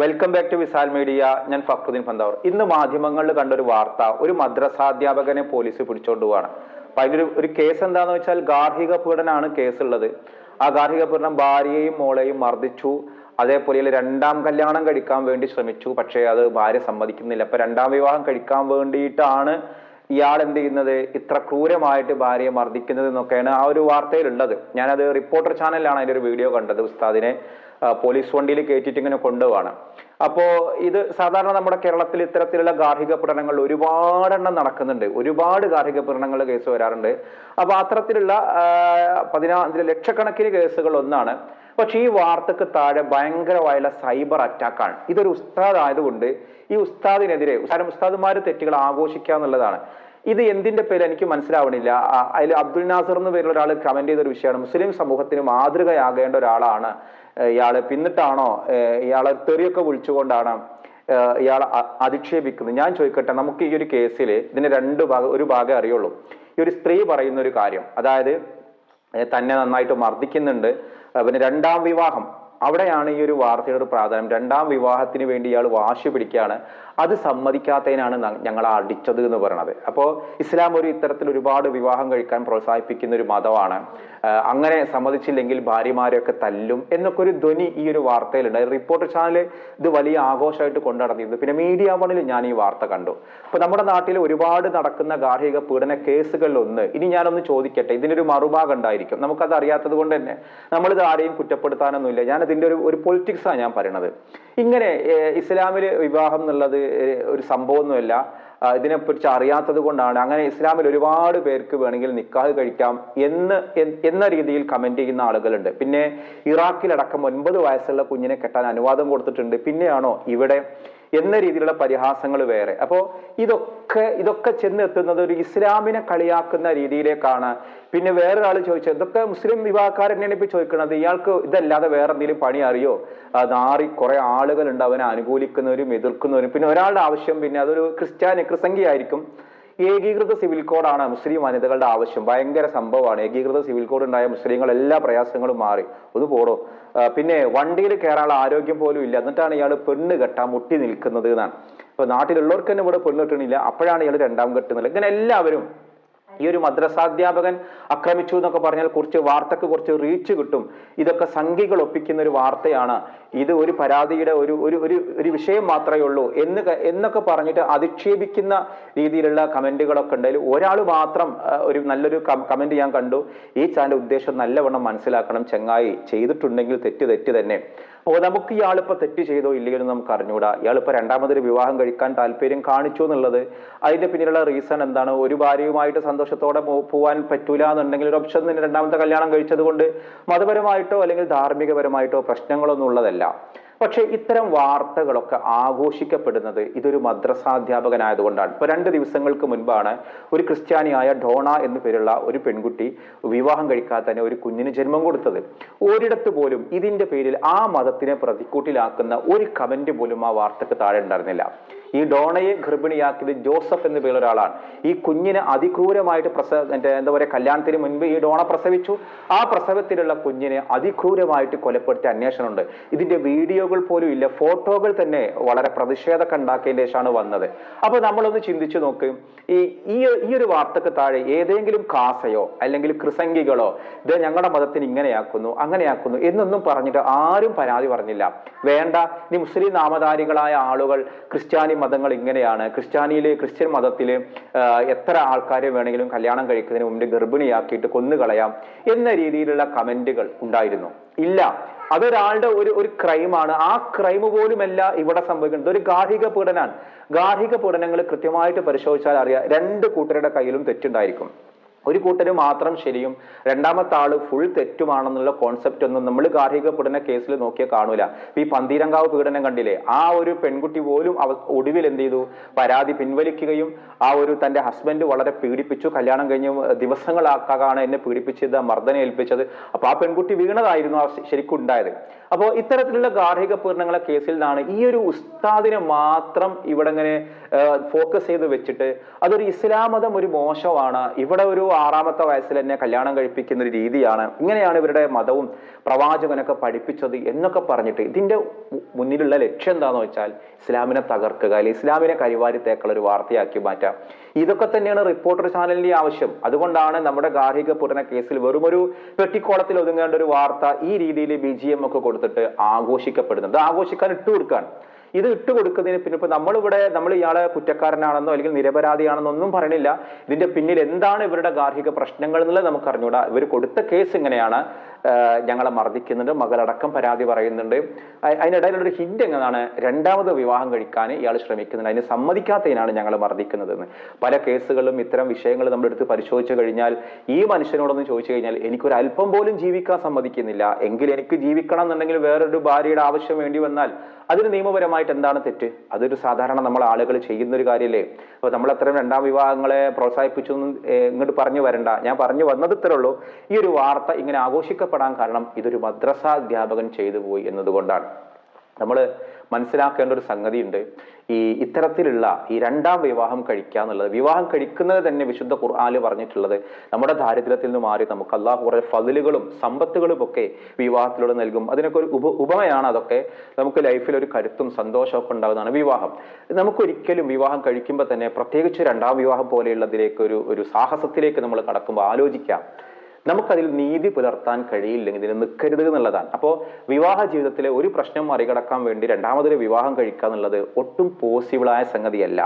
Welcome back to Visal media ഞാൻ ഫക്രുദ്ദീൻ ഫന്താവർ ഇന്ന് മാധ്യമങ്ങളിൽ കണ്ട ഒരു വാർത്ത ഒരു മദ്രസാധ്യാപകനെ പോലീസ് പിടിച്ചോണ്ട് പോവാണ്. അപ്പൊ അതിലൊരു ഒരു കേസ് എന്താന്ന് വെച്ചാൽ ഗാർഹിക പീഡനാണ് കേസ് ഉള്ളത് ആ ഗാർഹിക പീഡനം ഭാര്യയെയും മോളെയും മർദ്ദിച്ചു. അതേപോലെ രണ്ടാം കല്യാണം കഴിക്കാൻ വേണ്ടി ശ്രമിച്ചു. പക്ഷേ അത് ഭാര്യ സമ്മതിക്കുന്നില്ല. അപ്പൊ രണ്ടാം വിവാഹം കഴിക്കാൻ വേണ്ടിയിട്ടാണ് ഇയാൾ എന്ത് ചെയ്യുന്നത്? ഇത്ര ക്രൂരമായിട്ട് ഭാര്യയെ മർദ്ദിക്കുന്നത് എന്നൊക്കെയാണ് ആ ഒരു വാർത്തയിലുള്ളത്. ഞാനത് റിപ്പോർട്ടർ ചാനലിലാണ് അതിന്റെ ഒരു വീഡിയോ കണ്ടത് ഉസ്താദിനെ. പോലീസ് വണ്ടിയിൽ കയറ്റിയിട്ട് ഇങ്ങനെ കൊണ്ടുപോവാണ്. അപ്പോ ഇത് സാധാരണ നമ്മുടെ കേരളത്തിൽ ഇത്തരത്തിലുള്ള ഗാർഹിക പീഡനങ്ങൾ ഒരുപാടെണ്ണം നടക്കുന്നുണ്ട്. ഒരുപാട് ഗാർഹിക പീഡനങ്ങളുടെ കേസ് വരാറുണ്ട്. അപ്പൊ അത്തരത്തിലുള്ള പതിനാല് ലക്ഷക്കണക്കിന് കേസുകൾ ഒന്നാണ്. പക്ഷെ ഈ വാർത്തക്ക് താഴെ ഭയങ്കരമായുള്ള സൈബർ അറ്റാക്കാണ്. ഇതൊരു ഉസ്താദ് ആയതുകൊണ്ട് ഈ ഉസ്താദിനെതിരെ കാരണം തെറ്റുകൾ ആഘോഷിക്കുക എന്നുള്ളതാണ് ഇത് എന്തിന്റെ പേര് എനിക്ക് മനസ്സിലാവണില്ല. അതിൽ അബ്ദുൽ നാസർ എന്ന് പേരുള്ള ഒരാൾ കമന്റ് ചെയ്ത ഒരു വിഷയമാണ്. മുസ്ലിം സമൂഹത്തിന് മാതൃകയാകേണ്ട ഒരാളാണ്. ഇയാൾ പിന്നിട്ടാണോ? ഇയാളെ തെറിയൊക്കെ വിളിച്ചുകൊണ്ടാണ് ഇയാളെ അധിക്ഷേപിക്കുന്നത്. ഞാൻ ചോദിക്കട്ടെ നമുക്ക് ഈ ഒരു കേസിൽ ഇതിന് രണ്ട് ഭാഗം ഒരു ഭാഗം അറിയുള്ളൂ. ഈ ഒരു സ്ത്രീ പറയുന്ന ഒരു കാര്യം അതായത് തന്നെ നന്നായിട്ട് മർദ്ദിക്കുന്നുണ്ട്. പിന്നെ രണ്ടാം വിവാഹം. അവിടെയാണ് ഈ ഒരു വാർത്തയുടെ ഒരു പ്രാധാന്യം. രണ്ടാം വിവാഹത്തിന് വേണ്ടി ഇയാൾ വാശി പിടിക്കുകയാണ്. അത് സമ്മതിക്കാത്തതിനാണ് ഞങ്ങൾ അടിച്ചത് എന്ന് പറയണത്. അപ്പോൾ ഇസ്ലാം ഒരു ഇത്തരത്തിൽ ഒരുപാട് വിവാഹം കഴിക്കാൻ പ്രോത്സാഹിപ്പിക്കുന്ന ഒരു മതമാണ്. അങ്ങനെ സമ്മതിച്ചില്ലെങ്കിൽ ഭാര്യമാരെയൊക്കെ തല്ലും എന്നൊക്കെ ഒരു ധ്വനി ഈ ഒരു വാർത്തയിലുണ്ട്. റിപ്പോർട്ടർ ചാനൽ ഇത് വലിയ ആഘോഷമായിട്ട് കൊണ്ടുനടന്നിരുന്നു പിന്നെ മീഡിയ വണിൽ ഞാൻ ഈ വാർത്ത കണ്ടു. അപ്പൊ നമ്മുടെ നാട്ടിൽ ഒരുപാട് നടക്കുന്ന ഗാർഹിക പീഡന കേസുകളിൽ ഒന്ന് ഇനി ഞാനൊന്ന് ചോദിക്കട്ടെ. ഇതിനൊരു മറുഭാഗം ഉണ്ടായിരിക്കും. നമുക്കത് അറിയാത്തത് കൊണ്ട് തന്നെ നമ്മളിത് ആരെയും കുറ്റപ്പെടുത്താനൊന്നുമില്ല. ഞാൻ ഇതിന്റെ ഒരു ഒരു പൊളിറ്റിക്സാണ് ഞാൻ പറയണത്. ഇങ്ങനെ ഇസ്ലാമിൽ വിവാഹം എന്നുള്ളത് ഒരു സംഭവമൊന്നുമല്ല. ഇതിനെക്കുറിച്ച് അറിയാത്തത് കൊണ്ടാണ് അങ്ങനെ ഇസ്ലാമിൽ ഒരുപാട് പേർക്ക് വേണമെങ്കിൽ നിക്കാഹ് കഴിക്കാം എന്ന് എന്ന രീതിയിൽ കമന്റ് ചെയ്യുന്ന ആളുകളുണ്ട്. പിന്നെ ഇറാഖിലടക്കം ഒൻപത് വയസ്സുള്ള കുഞ്ഞിനെ കെട്ടാൻ അനുവാദം കൊടുത്തിട്ടുണ്ട്. പിന്നെയാണോ ഇവിടെ എന്ന രീതിയിലുള്ള പരിഹാസങ്ങൾ വേറെ. അപ്പോ ഇതൊക്കെ ഇതൊക്കെ ചെന്നെത്തുന്നത് ഒരു ഇസ്ലാമിനെ കളിയാക്കുന്ന രീതിയിലേക്കാണ്. പിന്നെ വേറൊരാൾ ചോദിച്ചത് ഇതൊക്കെ മുസ്ലിം വിവാഹക്കാരനെയാണ് ഇപ്പൊ ചോദിക്കുന്നത് ഇയാൾക്ക് ഇതല്ലാതെ വേറെ എന്തെങ്കിലും പണി അറിയോ? നാറി കുറെ ആളുകളുണ്ട് അവനെ അനുകൂലിക്കുന്നവരും എതിർക്കുന്നവരും. പിന്നെ ഒരാളുടെ ആവശ്യം പിന്നെ അതൊരു ക്രിസ്ത്യാനി ക്രിസംഖ്യ ആയിരിക്കും ഏകീകൃത സിവിൽ കോഡാണ് മുസ്ലിം വനിതകളുടെ ആവശ്യം. ഭയങ്കര സംഭവമാണ്. ഏകീകൃത സിവിൽ കോഡ് ഉണ്ടായ മുസ്ലിങ്ങൾ എല്ലാ പ്രയാസങ്ങളും മാറി. ഒന്ന് പോടോ. പിന്നെ വണ്ടിയിൽ കയറാനുള്ള ആരോഗ്യം പോലും ഇല്ല. എന്നിട്ടാണ് ഇയാൾ പെണ്ണ് കെട്ടാൻ മുട്ടി നിൽക്കുന്നത് എന്നാണ്. അപ്പൊ നാട്ടിലുള്ളവർക്ക് തന്നെ ഇവിടെ പെണ്ണ് കെട്ടണില്ല. അപ്പോഴാണ് ഇയാൾ രണ്ടാം കെട്ടുന്നത് ഇങ്ങനെ എല്ലാവരും ഈ ഒരു മദ്രസാധ്യാപകൻ ആക്രമിച്ചു എന്നൊക്കെ പറഞ്ഞാൽ കുറച്ച് വാർത്തക്ക് കുറച്ച് റീച്ച് കിട്ടും. ഇതൊക്കെ സംഖ്യകൾ ഒപ്പിക്കുന്ന ഒരു വാർത്തയാണ്. ഇത് ഒരു പരാതിയുടെ ഒരു ഒരു ഒരു വിഷയം മാത്രമേ ഉള്ളൂ എന്ന് എന്നൊക്കെ പറഞ്ഞിട്ട് അധിക്ഷേപിക്കുന്ന രീതിയിലുള്ള കമന്റുകളൊക്കെ ഉണ്ടായാലും ഒരാൾ മാത്രം ഒരു നല്ലൊരു കമന്റ് ഞാൻ കണ്ടു. ഈ ചാനൽ ഉദ്ദേശം നല്ലവണ്ണം മനസ്സിലാക്കണം. ചെങ്ങായി ചെയ്തിട്ടുണ്ടെങ്കിൽ തെറ്റ് തെറ്റ് തന്നെ. അപ്പോൾ നമുക്ക് ഇയാളിപ്പോൾ തെറ്റ് ചെയ്തോ ഇല്ലയോ എന്ന് നമുക്ക് അറിഞ്ഞുകൂടാ ഇയാളിപ്പോൾ രണ്ടാമതൊരു വിവാഹം കഴിക്കാൻ താല്പര്യം കാണിച്ചു എന്നുള്ളത് അതിന്റെ പിന്നിലുള്ള റീസൺ എന്താണ്? ഒരു ഭാര്യയുമായിട്ട് സന്തോഷത്തോടെ പോകാൻ പറ്റൂല എന്നുണ്ടെങ്കിൽ ഒരു ഓപ്ഷൻ രണ്ടാമത്തെ കല്യാണം കഴിച്ചത് കൊണ്ട് മതപരമായിട്ടോ അല്ലെങ്കിൽ ധാർമ്മികപരമായിട്ടോ പ്രശ്നങ്ങളൊന്നും ഉള്ളതല്ല. പക്ഷേ ഇത്തരം വാർത്തകളൊക്കെ ആഘോഷിക്കപ്പെടുന്നത് ഇതൊരു മദ്രസാധ്യാപകനായതുകൊണ്ടാണ്. ഇപ്പൊ രണ്ട് ദിവസങ്ങൾക്ക് മുൻപാണ് ഒരു ക്രിസ്ത്യാനിയായ ഡോണ എന്നു പേരുള്ള ഒരു പെൺകുട്ടി വിവാഹം കഴിക്കാതെ തന്നെ ഒരു കുഞ്ഞിന് ജന്മം കൊടുത്തത്. ഒരിടത്ത് പോലും ഇതിന്റെ പേരിൽ ആ മതത്തിനെ പ്രതിക്കൂട്ടിലാക്കുന്ന ഒരു കമന്റ് പോലും ആ വാർത്തക്ക് താഴെ ഉണ്ടായിരുന്നില്ല. ഈ ഡോണയെ ഗർഭിണിയാക്കിയത് ജോസഫ് എന്ന് പേരുള്ള ഒരാളാണ് ഈ കുഞ്ഞിനെ അതിക്രൂരമായിട്ട് പ്രസവ എന്താ പറയുക കല്യാണത്തിന് മുൻപ് ഈ ഡോണ പ്രസവിച്ചു. ആ പ്രസവത്തിലുള്ള കുഞ്ഞിനെ അതിക്രൂരമായിട്ട് കൊലപ്പെടുത്തിയ അന്വേഷണമുണ്ട്. ഇതിന്റെ വീഡിയോകൾ പോലും ഇല്ല. ഫോട്ടോകൾ തന്നെ വളരെ പ്രതിഷേധമൊക്കെ ഉണ്ടാക്കിയതിന് ശേഷമാണ് വന്നത്. അപ്പൊ നമ്മളൊന്ന് ചിന്തിച്ചു നോക്ക്. ഈ ഈ ഒരു വാർത്തക്ക് താഴെ ഏതെങ്കിലും കാസയോ അല്ലെങ്കിൽ ക്രിസംഗികളോ ഇത് ഞങ്ങളുടെ മതത്തിന് ഇങ്ങനെയാക്കുന്നു അങ്ങനെയാക്കുന്നു എന്നൊന്നും പറഞ്ഞിട്ട് ആരും പരാതി പറഞ്ഞില്ല. വേണ്ട. ഇനി മുസ്ലിം നാമധാരികളായ ആളുകൾ ക്രിസ്ത്യാനി മതങ്ങൾ ഇങ്ങനെയാണ്. ക്രിസ്ത്യാനിയിലെ ക്രിസ്ത്യൻ മതത്തിൽ എത്ര ആൾക്കാരെ വേണമെങ്കിലും കല്യാണം കഴിക്കുന്നതിന് മുമ്പ് ഗർഭിണിയാക്കിയിട്ട് കൊന്നുകളയാം എന്ന രീതിയിലുള്ള കമന്റുകൾ ഉണ്ടായിരുന്നു. ഇല്ല. അതൊരാളുടെ ഒരു ഒരു ക്രൈമാണ്. ആ ക്രൈം പോലുമല്ല ഇവിടെ സംഭവിക്കുന്നത്. ഒരു ഗാർഹിക പീഡനാണ്. ഗാർഹിക പീഡനങ്ങൾ കൃത്യമായിട്ട് പരിശോധിച്ചാൽ അറിയാം. രണ്ട് കൂട്ടരുടെ കയ്യിലും തെറ്റുണ്ടായിരിക്കും. ഒരു കൂട്ടര് മാത്രം ശരിയും രണ്ടാമത്തെ ആൾ ഫുൾ തെറ്റുമാണെന്നുള്ള കോൺസെപ്റ്റ് ഒന്നും നമ്മൾ ഗാർഹിക പീഡന കേസിൽ നോക്കിയാൽ കാണൂല. ഈ പന്തീരങ്കാവ് പീഡനം കണ്ടില്ലേ? ആ ഒരു പെൺകുട്ടി പോലും അവ ഒടുവിൽ എന്ത് ചെയ്തു? പരാതി പിൻവലിക്കുകയും ആ ഒരു തന്റെ ഹസ്ബൻഡ് വളരെ പീഡിപ്പിച്ചു. കല്യാണം കഴിഞ്ഞ് ദിവസങ്ങളാക്കാണ് എന്നെ പീഡിപ്പിച്ചത് മർദ്ദനം ഏൽപ്പിച്ചത്. അപ്പൊ ആ പെൺകുട്ടി വീണതായിരുന്നു ആ ശരിക്കും ഉണ്ടായത്. അപ്പോൾ ഇത്തരത്തിലുള്ള ഗാർഹിക പീഡനങ്ങളെ കേസിൽ നിന്നാണ് ഈ ഒരു ഉസ്താദിനെ മാത്രം ഇവിടെ ഇങ്ങനെ ഫോക്കസ് ചെയ്ത് വെച്ചിട്ട് അതൊരു ഇസ്ലാം മതം ഒരു മോശമാണ്. ഇവിടെ ഒരു ആറാമത്തെ വയസ്സിൽ എന്നെ കല്യാണം കഴിപ്പിക്കുന്ന ഒരു രീതിയാണ്. ഇങ്ങനെയാണ് ഇവരുടെ മതവും പ്രവാചകനൊക്കെ പഠിപ്പിച്ചത് എന്നൊക്കെ പറഞ്ഞിട്ട് ഇതിന്റെ മുന്നിലുള്ള ലക്ഷ്യം എന്താണെന്ന് വെച്ചാൽ ഇസ്ലാമിനെ തകർക്കുക അല്ലെങ്കിൽ ഇസ്ലാമിനെ കരിവാരി തേക്കുള്ള ഒരു വാർത്തയാക്കി മാറ്റാം. ഇതൊക്കെ തന്നെയാണ് റിപ്പോർട്ടർ ചാനലിന്റെ ആവശ്യം. അതുകൊണ്ടാണ് നമ്മുടെ ഗാർഹിക പീഡന കേസിൽ വെറുമൊരു പെട്ടിക്കോളത്തിൽ ഒതുങ്ങേണ്ട ഒരു വാർത്ത ഈ രീതിയിൽ ബി ജി എം ഒക്കെ കൊടുത്തിട്ട് ആഘോഷിക്കപ്പെടുന്നത്. ആഘോഷിക്കാൻ ഇട്ട് കൊടുക്കാൻ ഇത് ഇട്ട് കൊടുക്കുന്നതിന് പിന്നെ ഇപ്പൊ നമ്മളിവിടെ നമ്മൾ ഇയാളെ കുറ്റക്കാരനാണെന്നോ അല്ലെങ്കിൽ നിരപരാധിയാണെന്നോ ഒന്നും പറയണില്ല ഇതിന്റെ പിന്നിൽ എന്താണ് ഇവരുടെ ഗാർഹിക പ്രശ്നങ്ങൾ എന്നുള്ളത് നമുക്ക് അറിഞ്ഞൂടാ ഇവർ കൊടുത്ത കേസ് ഇങ്ങനെയാണ്. ഞങ്ങളെ മർദ്ദിക്കുന്നുണ്ട് മകളടക്കം പരാതി പറയുന്നുണ്ട്. അതിനിടയിലുള്ളൊരു ഹിന്റ് എങ്ങനെയാണ്? രണ്ടാമത് വിവാഹം കഴിക്കാൻ ഇയാൾ ശ്രമിക്കുന്നുണ്ട്. അതിന് സമ്മതിക്കാത്തതിനാണ് ഞങ്ങൾ മർദ്ദിക്കുന്നതെന്ന്. പല കേസുകളും ഇത്തരം വിഷയങ്ങൾ നമ്മൾ എടുത്ത് പരിശോധിച്ചു കഴിഞ്ഞാൽ ഈ മനുഷ്യനോടൊന്ന് ചോദിച്ചു കഴിഞ്ഞാൽ എനിക്കൊരു അല്പം പോലും ജീവിക്കാൻ സമ്മതിക്കുന്നില്ല. എങ്കിൽ എനിക്ക് ജീവിക്കണം എന്നുണ്ടെങ്കിൽ വേറൊരു ഭാര്യയുടെ ആവശ്യം വേണ്ടി വന്നാൽ അതിന് നിയമപരമായിട്ട് എന്താണ് തെറ്റ്? അതൊരു സാധാരണ നമ്മൾ ആളുകൾ ചെയ്യുന്ന ഒരു കാര്യമല്ലേ അപ്പോൾ നമ്മൾ അത്തരം രണ്ടാം വിവാഹങ്ങളെ പ്രോത്സാഹിപ്പിച്ചു ഇങ്ങോട്ട് പറഞ്ഞു വരണ്ട. ഞാൻ പറഞ്ഞു വന്നത് ഇത്രേ ഉള്ളൂ. ഈ ഒരു വാർത്ത ഇങ്ങനെ ആഘോഷിക്കപ്പെടാൻ കാരണം ഇതൊരു മദ്രസ അധ്യാപകൻ ചെയ്തു പോയി എന്നതുകൊണ്ടാണ്. നമ്മൾ മനസ്സിലാക്കേണ്ട ഒരു സംഗതിയുണ്ട്. ഈ ഇത്തരത്തിലുള്ള ഈ രണ്ടാം വിവാഹം കഴിക്കുക എന്നുള്ളത് വിവാഹം കഴിക്കുന്നത് തന്നെ വിശുദ്ധ ഖുർആാൽ പറഞ്ഞിട്ടുള്ളത് നമ്മുടെ ദാരിദ്ര്യത്തിൽ നിന്ന് മാറി നമുക്ക് അള്ളാഹു കുറേ ഫതിലുകളും സമ്പത്തുകളും ഒക്കെ വിവാഹത്തിലൂടെ നൽകും. അതിനൊക്കെ ഒരു ഉപ ഉപമയാണ് അതൊക്കെ. നമുക്ക് ലൈഫിൽ ഒരു കരുത്തും സന്തോഷമൊക്കെ ഉണ്ടാകുന്നതാണ് വിവാഹം. നമുക്കൊരിക്കലും വിവാഹം കഴിക്കുമ്പോൾ തന്നെ പ്രത്യേകിച്ച് രണ്ടാം വിവാഹം പോലെയുള്ളതിലേക്ക് ഒരു ഒരു സാഹസത്തിലേക്ക് നമ്മൾ കടക്കുമ്പോൾ ആലോചിക്കാം. നമുക്കതിൽ നീതി പുലർത്താൻ കഴിയില്ലെങ്കിൽ ഇതിന് നിൽക്കരുത് എന്നുള്ളതാണ്. അപ്പോൾ വിവാഹ ജീവിതത്തിലെ ഒരു പ്രശ്നം മറികടക്കാൻ വേണ്ടി രണ്ടാമതൊരു വിവാഹം കഴിക്കുക എന്നുള്ളത് ഒട്ടും പോസിബിളായ സംഗതിയല്ല.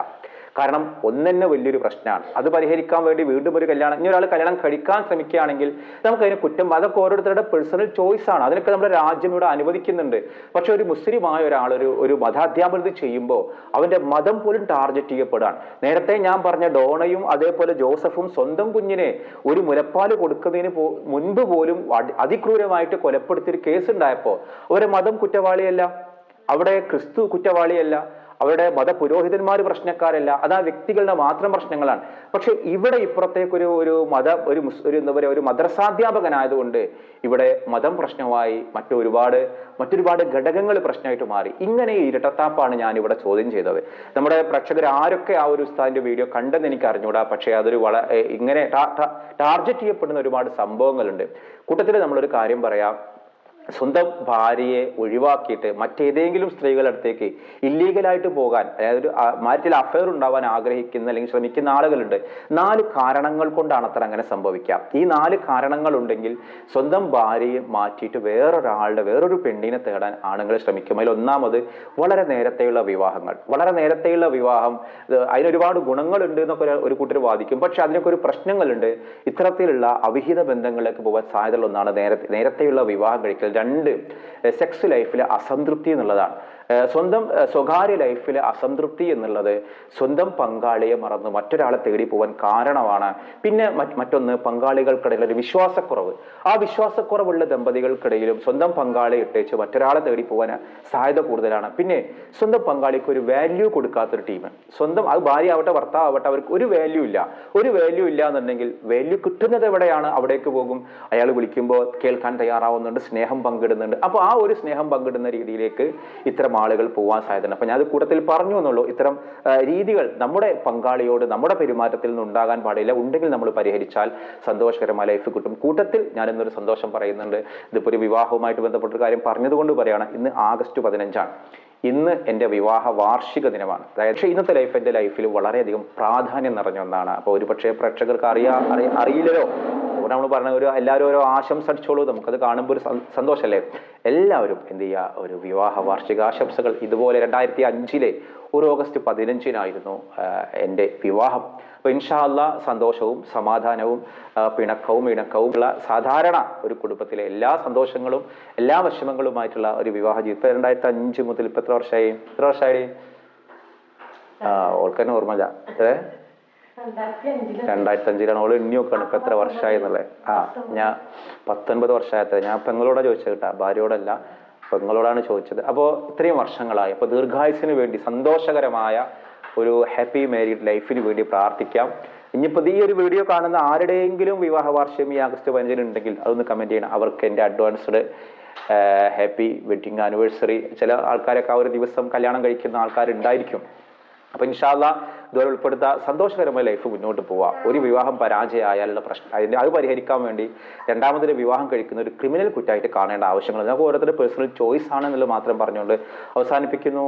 കാരണം ഒന്നെന്നെ വലിയൊരു പ്രശ്നമാണ് അത് പരിഹരിക്കാൻ വേണ്ടി വീണ്ടും ഒരു കല്യാണം ഇനി ഒരാൾ കല്യാണം കഴിക്കാൻ ശ്രമിക്കുകയാണെങ്കിൽ നമുക്കതിന് കുറ്റം അതൊക്കെ ഓരോരുത്തരുടെ പേഴ്സണൽ ചോയ്സ് ആണ്. അതിനൊക്കെ നമ്മുടെ രാജ്യം ഇവിടെ അനുവദിക്കുന്നുണ്ട്. പക്ഷെ ഒരു മുസ്ലിമായ ഒരാൾ ഒരു ഒരു മതാധ്യാപനം ചെയ്യുമ്പോൾ അവന്റെ മതം പോലും ടാർഗറ്റ് ചെയ്യപ്പെടുകയാണ്. നേരത്തെ ഞാൻ പറഞ്ഞ ഡോണയും അതേപോലെ ജോസഫും സ്വന്തം കുഞ്ഞിനെ ഒരു മുലപ്പാൽ കൊടുക്കുന്നതിന് മുൻപ് പോലും അതിക്രൂരമായിട്ട് കൊലപ്പെടുത്തിയൊരു കേസ് ഉണ്ടായപ്പോൾ അവരെ മതം കുറ്റവാളിയല്ല. അവിടെ ക്രിസ്തു കുറ്റവാളിയല്ല. അവരുടെ മതപുരോഹിതന്മാർ പ്രശ്നക്കാരല്ല. അത് ആ വ്യക്തികളുടെ മാത്രം പ്രശ്നങ്ങളാണ്. പക്ഷെ ഇവിടെ ഇപ്പുറത്തേക്കൊരു ഒരു മത ഒരു ഒരു എന്താ പറയുക ഒരു മദ്രസാധ്യാപകനായതുകൊണ്ട് ഇവിടെ മതം പ്രശ്നമായി മറ്റൊരുപാട് മറ്റൊരുപാട് ഘടകങ്ങൾ പ്രശ്നമായിട്ട് മാറി. ഇങ്ങനെ ഇരട്ടത്താപ്പാണ് ഞാൻ ഇവിടെ ചോദ്യം ചെയ്തത്. നമ്മുടെ പ്രേക്ഷകർ ആരൊക്കെ ആ ഒരു ഉസ്താദിന്റെ വീഡിയോ കണ്ടെന്ന് എനിക്ക് അറിഞ്ഞൂടാ പക്ഷേ അതൊരു വള ഇങ്ങനെ ടാർഗറ്റ് ചെയ്യപ്പെടുന്ന ഒരുപാട് സംഭവങ്ങളുണ്ട്. കൂട്ടത്തിൽ നമ്മളൊരു കാര്യം പറയാം. സ്വന്തം ഭാര്യയെ ഒഴിവാക്കിയിട്ട് മറ്റേതെങ്കിലും സ്ത്രീകളുടെ അടുത്തേക്ക് ഇല്ലീഗലായിട്ട് പോകാൻ അതായത് ഒരു മാറ്റിൽ അഫയർ ഉണ്ടാവാൻ ആഗ്രഹിക്കുന്ന അല്ലെങ്കിൽ ശ്രമിക്കുന്ന ആളുകളുണ്ട്. നാല് കാരണങ്ങൾ കൊണ്ടാണ് അത്ര അങ്ങനെ സംഭവിക്കാം ഈ നാല് കാരണങ്ങൾ ഉണ്ടെങ്കിൽ സ്വന്തം ഭാര്യയെ മാറ്റിയിട്ട് വേറൊരാളുടെ വേറൊരു പെണ്ണിനെ തേടാൻ ആണുങ്ങൾ ശ്രമിക്കും. അതിൽ ഒന്നാമത് വളരെ നേരത്തെയുള്ള വിവാഹങ്ങൾ. വളരെ നേരത്തെയുള്ള വിവാഹം അതിനൊരുപാട് ഗുണങ്ങളുണ്ട് എന്നൊക്കെ ഒരു കൂട്ടർ വാദിക്കും. പക്ഷെ അതിനൊക്കെ ഒരു പ്രശ്നങ്ങളുണ്ട്. ഇത്തരത്തിലുള്ള അവിഹിത ബന്ധങ്ങളിലേക്ക് പോകാൻ സാധ്യതയുള്ള ഒന്നാണ് നേരത്തെ നേരത്തെയുള്ള വിവാഹം കഴിക്കൽ. രണ്ട് സെക്സ് ലൈഫിലെ അസംതൃപ്തി എന്നുള്ളതാണ്. സ്വന്തം സ്വകാര്യ ലൈഫിലെ അസംതൃപ്തി എന്നുള്ളത് സ്വന്തം പങ്കാളിയെ മറന്ന് മറ്റൊരാളെ തേടി പോവാൻ കാരണമാണ്. പിന്നെ മറ്റൊന്ന് പങ്കാളികൾക്കിടയിൽ ഒരു വിശ്വാസക്കുറവ്. ആ വിശ്വാസക്കുറവുള്ള ദമ്പതികൾക്കിടയിലും സ്വന്തം പങ്കാളിയെ ഇട്ടേച്ച് മറ്റൊരാളെ തേടി പോകാൻ സാധ്യത കൂടുതലാണ്. പിന്നെ സ്വന്തം പങ്കാളിക്ക് ഒരു വാല്യൂ കൊടുക്കാത്തൊരു ടീം സ്വന്തം അത് ഭാര്യ ആവട്ടെ ഭർത്താവ് ആവട്ടെ അവർക്ക് ഒരു വാല്യൂ ഇല്ല. ഒരു വാല്യൂ ഇല്ല എന്നുണ്ടെങ്കിൽ വാല്യൂ കിട്ടുന്നത് എവിടെയാണ്? അവിടേക്ക് പോകും. അയാൾ വിളിക്കുമ്പോൾ കേൾക്കാൻ തയ്യാറാവുന്നുണ്ട് സ്നേഹം പങ്കിടുന്നുണ്ട്. അപ്പോൾ ആ ഒരു സ്നേഹം പങ്കിടുന്ന രീതിയിലേക്ക് ഇത്തരം ആളുകൾ പോകാൻ സാധ്യതയുണ്ട്. അപ്പൊ ഞാൻ അത് കൂട്ടത്തിൽ പറഞ്ഞു എന്നുള്ളൂ. ഇത്തരം രീതികൾ നമ്മുടെ പങ്കാളിയോട് നമ്മുടെ പെരുമാറ്റത്തിൽ നിന്ന് ഉണ്ടാകാൻ പാടില്ല. ഉണ്ടെങ്കിൽ നമ്മൾ പരിഹരിച്ചാൽ സന്തോഷകരമായ ലൈഫ് കിട്ടും. കൂട്ടത്തിൽ ഞാൻ ഇന്നൊരു സന്തോഷം പറയുന്നുണ്ട്. ഇതിപ്പോ ഒരു വിവാഹവുമായിട്ട് ബന്ധപ്പെട്ട കാര്യം പറഞ്ഞതുകൊണ്ട് പറയുകയാണ് ഇന്ന് ആഗസ്റ്റ് പതിനഞ്ചാണ്. ഇന്ന് എന്റെ വിവാഹ വാർഷിക ദിനമാണ്. അതായത് പക്ഷേ ഇന്നത്തെ ലൈഫ് എന്റെ ലൈഫിൽ വളരെയധികം പ്രാധാന്യം നിറഞ്ഞ ഒന്നാണ്. അപ്പോൾ ഒരു പക്ഷേ പ്രേക്ഷകർക്ക് അറിയ അറിയില്ലല്ലോ. അതുകൊണ്ട് നമ്മൾ പറഞ്ഞ ഒരു എല്ലാവരും ഓരോ ആശംസ അടിച്ചോളൂ. നമുക്കത് കാണുമ്പോൾ ഒരു സന്തോഷമല്ലേ എല്ലാവരും എന്ത് ചെയ്യുക ഒരു വിവാഹ വാർഷികാശംസകൾ. ഇതുപോലെ രണ്ടായിരത്തി അഞ്ചിലെ ഒരു ഓഗസ്റ്റ് പതിനഞ്ചിനായിരുന്നു എന്റെ വിവാഹം. അപ്പോൾ ഇൻഷാല്ല സന്തോഷവും സമാധാനവും പിണക്കവും ഇണക്കവും ഉള്ള സാധാരണ ഒരു കുടുംബത്തിലെ എല്ലാ സന്തോഷങ്ങളും എല്ലാ വിഷമങ്ങളുമായിട്ടുള്ള ഒരു വിവാഹ ജീവിതം. ഇപ്പൊ രണ്ടായിരത്തി അഞ്ച് മുതൽ ഇപ്പം എത്ര വർഷമായി? എത്ര വർഷമായി? ഓൾക്കന്നെ ഓർമ്മയില്ല. ഏ? രണ്ടായിരത്തി അഞ്ചിലാണ് ഓൾ എണ്ണി നോക്കാണ്. ഇപ്പൊ എത്ര വർഷമായി എന്നുള്ളത് ആ ഞാൻ പത്തൊൻപത് വർഷമായത്ര. ഞാൻ പെങ്ങളോടാ ചോദിച്ചത് കേട്ടാ. ഭാര്യയോടല്ല. പെങ്ങളോടാണ് ചോദിച്ചത്. അപ്പോൾ ഇത്രയും വർഷങ്ങളായി. അപ്പോൾ ദീർഘായുസിന് വേണ്ടി സന്തോഷകരമായ ഒരു ഹാപ്പി മാരീഡ് ലൈഫിന് വേണ്ടി പ്രാർത്ഥിക്കാം. ഇനിയിപ്പോൾ ഈ ഒരു വീഡിയോ കാണുന്ന ആരുടെയെങ്കിലും വിവാഹ വാർഷികം ഈ ആഗസ്റ്റ് പതിനഞ്ചിന് ഉണ്ടെങ്കിൽ അതൊന്ന് കമന്റ് ചെയ്യണം. അവർക്ക് എന്റെ അഡ്വാൻസ്ഡ് ഹാപ്പി വെഡിങ് ആനിവേഴ്സറി ചില ആൾക്കാരൊക്കെ ആ ഒരു ദിവസം കല്യാണം കഴിക്കുന്ന ആൾക്കാരുണ്ടായിരിക്കും. അപ്പൊ ഇൻഷാല്ല ഇതുവരെ ഉൾപ്പെടുത്ത സന്തോഷകരമായ ലൈഫ് മുന്നോട്ട് പോവുക ഒരു വിവാഹം പരാജയമായാലുള്ള പ്രശ്നം അതിന്റെ അത് പരിഹരിക്കാൻ വേണ്ടി രണ്ടാമതൊരു വിവാഹം കഴിക്കുന്ന ഒരു ക്രിമിനൽ കുറ്റമായിട്ട് കാണേണ്ട ആവശ്യങ്ങൾ നമുക്ക് ഓരോരുത്തരുടെ പേഴ്സണൽ ചോയ്സ് ആണെന്നുള്ളത് മാത്രം പറഞ്ഞുകൊണ്ട് അവസാനിപ്പിക്കുന്നു.